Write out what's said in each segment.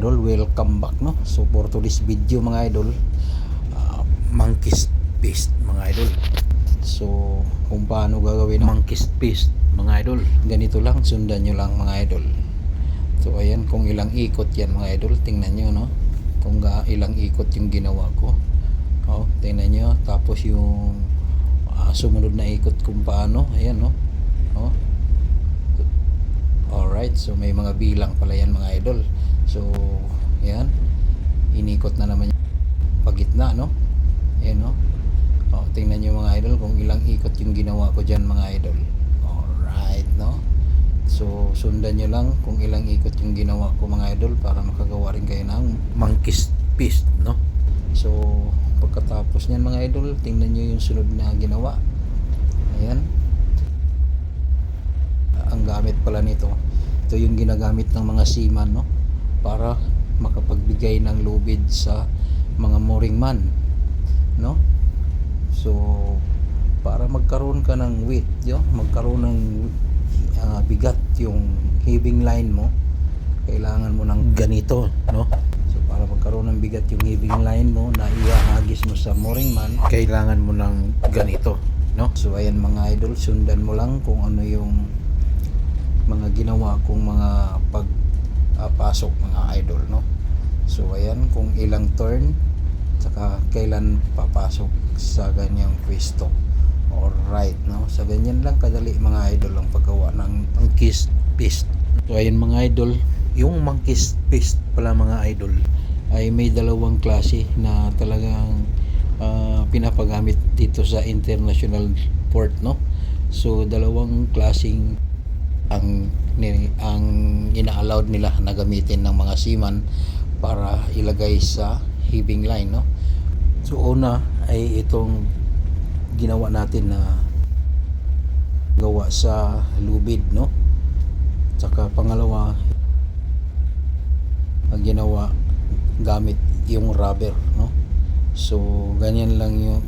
Idol, welcome back no. So for today's video mga idol, uh, monkey's paste mga idol. So kung paano gagawin ang monkey's paste mga idol, ganito lang, sundan nyo lang mga idol. So ayan, kung ilang ikot yan mga idol, tingnan nyo no. Kung ga, ilang ikot yung ginawa ko. Oh, tingnan nyo. Tapos yung ah, sumunod na ikot kung paano, ayan no. Oh, Alright, so may mga bilang pala yan mga idol. So, yan. Inikot na naman yung pagitna, no? Ayan, no? O, tingnan nyo mga idol kung ilang ikot yung ginawa ko dyan mga idol. Alright, no? So, sundan nyo lang kung ilang ikot yung ginawa ko mga idol para makagawa rin kayo ng monkey's fist, no? So, pagkatapos niyan mga idol, tingnan nyo yung sunod na ginawa. Ayan ang gamit pala nito ito yung ginagamit ng mga seaman no? Para makapagbigay ng lubid sa mga mooring man no? So para magkaroon ka ng weight yo? Magkaroon ng ah, bigat yung heaving line mo kailangan mo ng ganito no? So para magkaroon ng bigat yung heaving line mo na iahagis mo sa mooring man kailangan mo ng ganito no? So ayan mga idol sundan mo lang kung ano yung mga ginawa kong mga pagpasok mga idol no? So ayan kung ilang turn saka kailan papasok sa ganyang pwesto. Alright no? Sa ganyan lang kadali mga idol ang paggawa ng monkey's fist so ayan mga idol yung monkey's fist pala mga idol ay may dalawang klase na talagang ah, pinapagamit dito sa international port no? So dalawang klaseng ang ni, ang ina-allowed nila na gamitin ng mga seaman para ilagay sa heaving line no? So una ay itong ginawa natin na gawa sa lubid no? Saka pangalawa ang ginawa gamit yung rubber no? So ganyan lang yung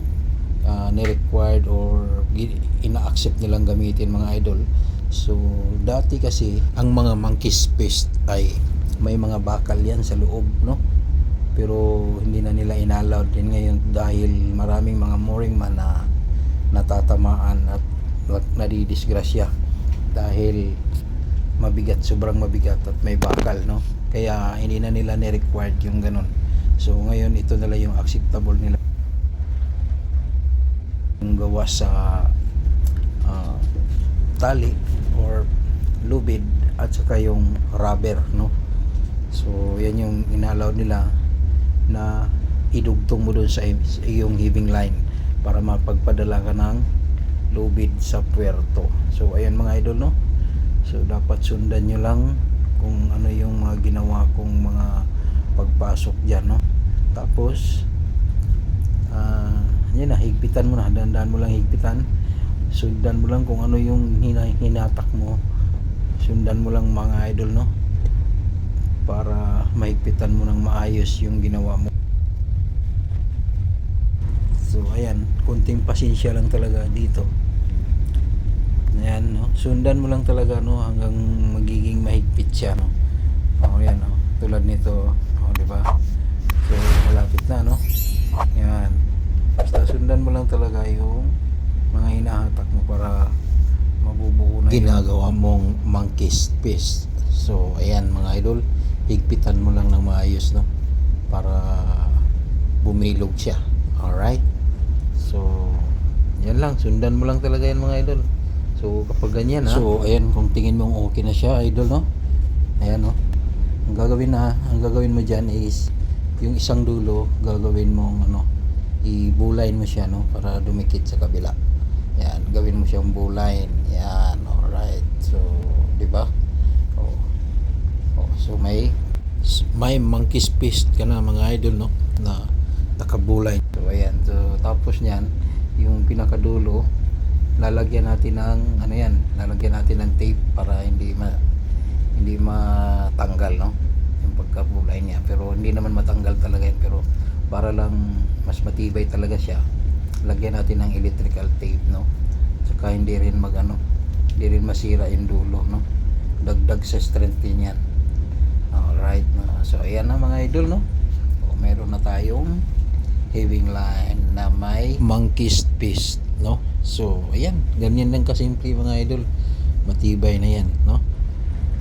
uh, ni-required or ina-accept nilang gamitin mga idol So, dati kasi, ang mga monkey's paste ay may mga bakal yan sa loob, no? Pero hindi na nila inallowed din ngayon dahil maraming mga mooring man na natatamaan at nadidisgrasya dahil mabigat, sobrang mabigat at may bakal, no? Kaya hindi na nila ni-required yung ganun. So, ngayon ito na lang yung acceptable nila. Yung gawa sa ah, tali lubid at saka yung rubber no? So yan yung inalaw nila na idugtong mo doon sa, iyong heaving line para mapagpadala ka ng lubid sa puerto so ayan mga idol no? So dapat sundan nyo lang kung ano yung mga ginawa kong mga pagpasok dyan no? Tapos ah yan na higpitan mo na. Dandan mo lang higpitan. Sundan mo lang kung ano yung hina, hinatak mo sundan mo lang mga idol no? Para mahigpitan mo ng maayos yung ginawa mo. So ayan. Kunting pasensya lang talaga dito. Ayan no? Sundan mo lang talaga no? Hanggang magiging mahigpit siya no? Oh yan no? Tulad nito oh di ba? So malapit na no? Yan basta sundan mo lang talaga yung mga hinahatak mo para mabubuo na ginagawa mong monkey's fist so ayan mga idol higpitan mo lang ng maayos no? Para bumilog siya. Alright? So yan lang. Sundan mo lang talaga yan mga idol. So kapag ganyan ha? So ayan kung tingin mo okay na siya idol no? Ayan no? Ang gagawin na ang gagawin mo dyan is yung isang dulo gagawin mong ano ibulayin mo siya no? Para dumikit sa kabila yan, gawin mo siyang buline. Yan, alright. So, di ba? Oh. oh. So, may may monkey's fist ka na mga idol, no? Na nakabulay. So, ayan. So, tapos niyan, yung pinakadulo, lalagyan natin ng, ano yan, lalagyan natin ng tape para hindi ma hindi matanggal, no? Yung pagkabulay niya. Pero, hindi naman matanggal talaga yan. Pero, para lang mas matibay talaga siya lagyan natin ng electrical tape no? Saka hindi rin mag ano hindi rin masira yung dulo no? Dagdag sa strength din yan. Alright na so ayan na mga idol no? O, meron na tayong heaving line na may monkey's fist no? So ayan. Ganyan lang kasimple mga idol. Matibay na yan no?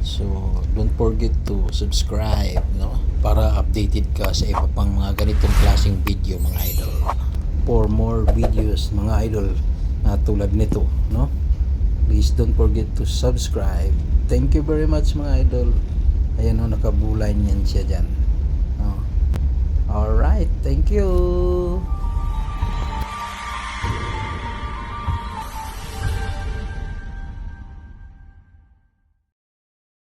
So don't forget to subscribe no? Para updated ka sa iba pang mga ganitong klaseng video mga idol for more videos mga idol na tulad nito no? Please don't forget to subscribe. Thank you very much mga idol. Ayan o nakabulay niyan siya dyan. Oh. alright thank you